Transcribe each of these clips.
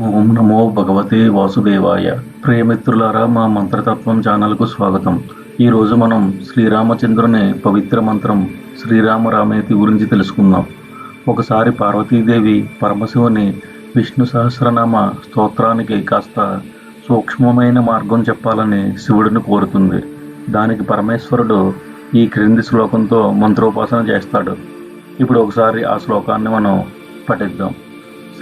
ఓం నమో భగవతే వాసుదేవాయ. ప్రియమిత్రులారా మా మంత్రతత్వం ఛానల్కు స్వాగతం. ఈరోజు మనం శ్రీరామచంద్రుని పవిత్ర మంత్రం శ్రీరామ రామేతి గురించి తెలుసుకుందాం. ఒకసారి పార్వతీదేవి పరమశివుని విష్ణు సహస్రనామ స్తోత్రానికి కాస్త సూక్ష్మమైన మార్గం చెప్పాలని శివుడిని కోరుతుంది. దానికి పరమేశ్వరుడు ఈ క్రింది శ్లోకంతో మంత్రోపాసన చేస్తాడు. ఇప్పుడు ఒకసారి ఆ శ్లోకాన్ని మనం పఠిద్దాం.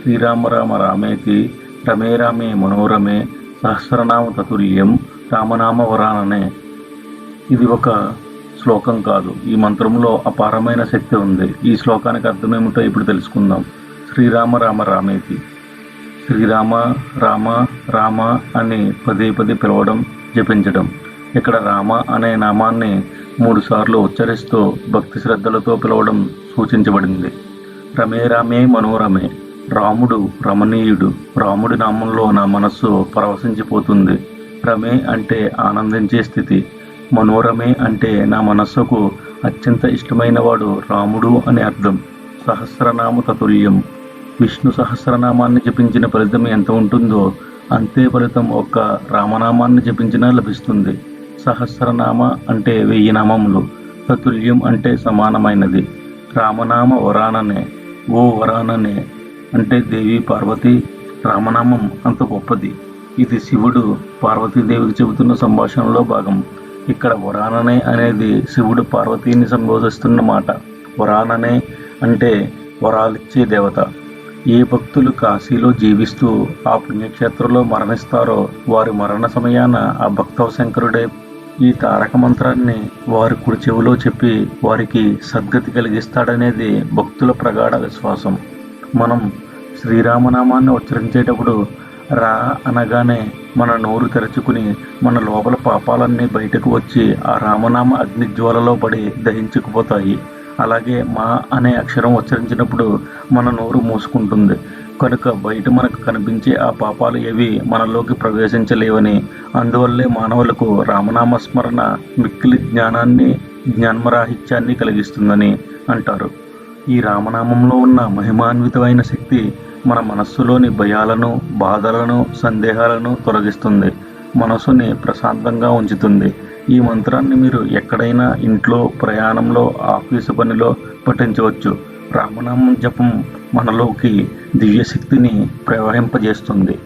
శ్రీరామ రామ రామేతి రమే రామే మనోరమే సహస్రనామ తతుల్యం రామనామ వరాననే. ఇది ఒక శ్లోకం కాదు. ఈ మంత్రంలో అపారమైన శక్తి ఉంది. ఈ శ్లోకానికి అర్థం ఏమిటో ఇప్పుడు తెలుసుకుందాం. శ్రీరామ రామ రామేతి శ్రీరామ రామ రామ అని పదే పదే పిలవడం జపించడం. ఇక్కడ రామ అనే నామాన్ని మూడుసార్లు ఉచ్చరిస్తూ భక్తి శ్రద్ధలతో పిలవడం సూచించబడింది. రమే రామే మనోరమే. రాముడు రమణీయుడు. రాముడి నామంలో నా మనస్సు పరవశించిపోతుంది. రమే అంటే ఆనందించే స్థితి. మనోరమే అంటే నా మనస్సుకు అత్యంత ఇష్టమైన వాడు రాముడు అని అర్థం. సహస్రనామ తతుల్యం. విష్ణు సహస్రనామాన్ని జపించిన ఫలితం ఎంత ఉంటుందో అంతే ఫలితం ఒక్క రామనామాన్ని జపించినా లభిస్తుంది. సహస్రనామ అంటే వెయ్యి నామములు. తతుల్యం అంటే సమానమైనది. రామనామ వరాననే. ఓ వరాననే. అంటే దేవి పార్వతి రామనామం అంత గొప్పది. ఇది శివుడు పార్వతీదేవికి చెబుతున్న సంభాషణలో భాగం. ఇక్కడ వరాననే అనేది శివుడు పార్వతీని సంబోధిస్తున్న మాట. వరాననే అంటే వరాలిచ్చే దేవత. ఏ భక్తులు కాశీలో జీవిస్తూ ఆ పుణ్యక్షేత్రంలో మరణిస్తారో వారి మరణ సమయాన ఆ భక్తవ శంకరుడే ఈ తారక మంత్రాన్ని వారి కుడి చెవిలో చెప్పి వారికి సద్గతి కలిగిస్తాడనేది భక్తుల ప్రగాఢ విశ్వాసం. మనం శ్రీరామనామాన్ని ఉచ్చరించేటప్పుడు రా అనగానే మన నోరు తెరుచుకుని మన లోపల పాపాలన్నీ బయటకు వచ్చి ఆ రామనామ అగ్నిజ్వాలలో పడి దహించుకుపోతాయి. అలాగే మా అనే అక్షరం ఉచ్చరించినప్పుడు మన నోరు మూసుకుంటుంది. కనుక బయట మనకు కనిపించే ఆ పాపాలు ఏవి మనలోకి ప్రవేశించలేవని అందువల్లే మానవులకు రామనామ స్మరణ మిక్కిలి జ్ఞానాన్ని జ్ఞానమరాహిత్యాన్ని కలిగిస్తుందని అంటారు. ఈ రామనామంలో ఉన్న మహిమాన్వితమైన శక్తి మన మనస్సులోని భయాలను బాధలను సందేహాలను తొలగిస్తుంది. మనసుని ప్రశాంతంగా ఉంచుతుంది. ఈ మంత్రాన్ని మీరు ఎక్కడైనా ఇంట్లో ప్రయాణంలో ఆఫీసు పనిలో పఠించవచ్చు. రామనామం జపం మనలోకి దివ్యశక్తిని ప్రవహింపజేస్తుంది.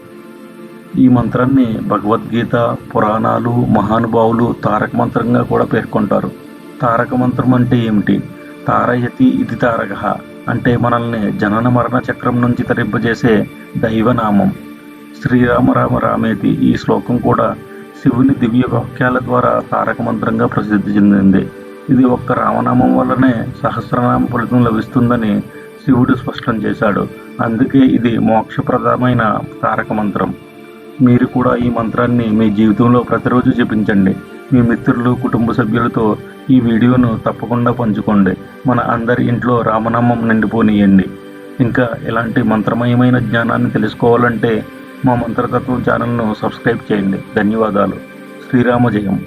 ఈ మంత్రాన్ని భగవద్గీత పురాణాలు మహానుభావులు తారక మంత్రంగా కూడా పేర్కొంటారు. తారక మంత్రం అంటే ఏమిటి? తారయతి ఇది తారక అంటే మనల్ని జనన మరణ చక్రం నుంచి తరింపజేసే దైవనామం. శ్రీరామ రామ రామేతి ఈ శ్లోకం కూడా శివుని దివ్య వాక్యాల ద్వారా తారక మంత్రంగా ప్రసిద్ధి చెందింది. ఇది ఒక్క రామనామం వల్లనే సహస్రనామ ఫలితం లభిస్తుందని శివుడు స్పష్టం చేశాడు. అందుకే ఇది మోక్షప్రదమైన తారక మంత్రం. మీరు కూడా ఈ మంత్రాన్ని మీ జీవితంలో ప్రతిరోజు జపించండి. మీ మిత్రులు కుటుంబ సభ్యులతో ఈ వీడియోను తప్పకుండా పంచుకోండి. మన అందరి ఇంట్లో రామనామం నిండిపోనియండి. ఇంకా ఇలాంటి మంత్రమయమైన జ్ఞానాన్ని తెలుసుకోవాలంటే మా మంత్రతత్వం ఛానల్ను సబ్స్క్రైబ్ చేయండి. ధన్యవాదాలు. శ్రీరామ జయం.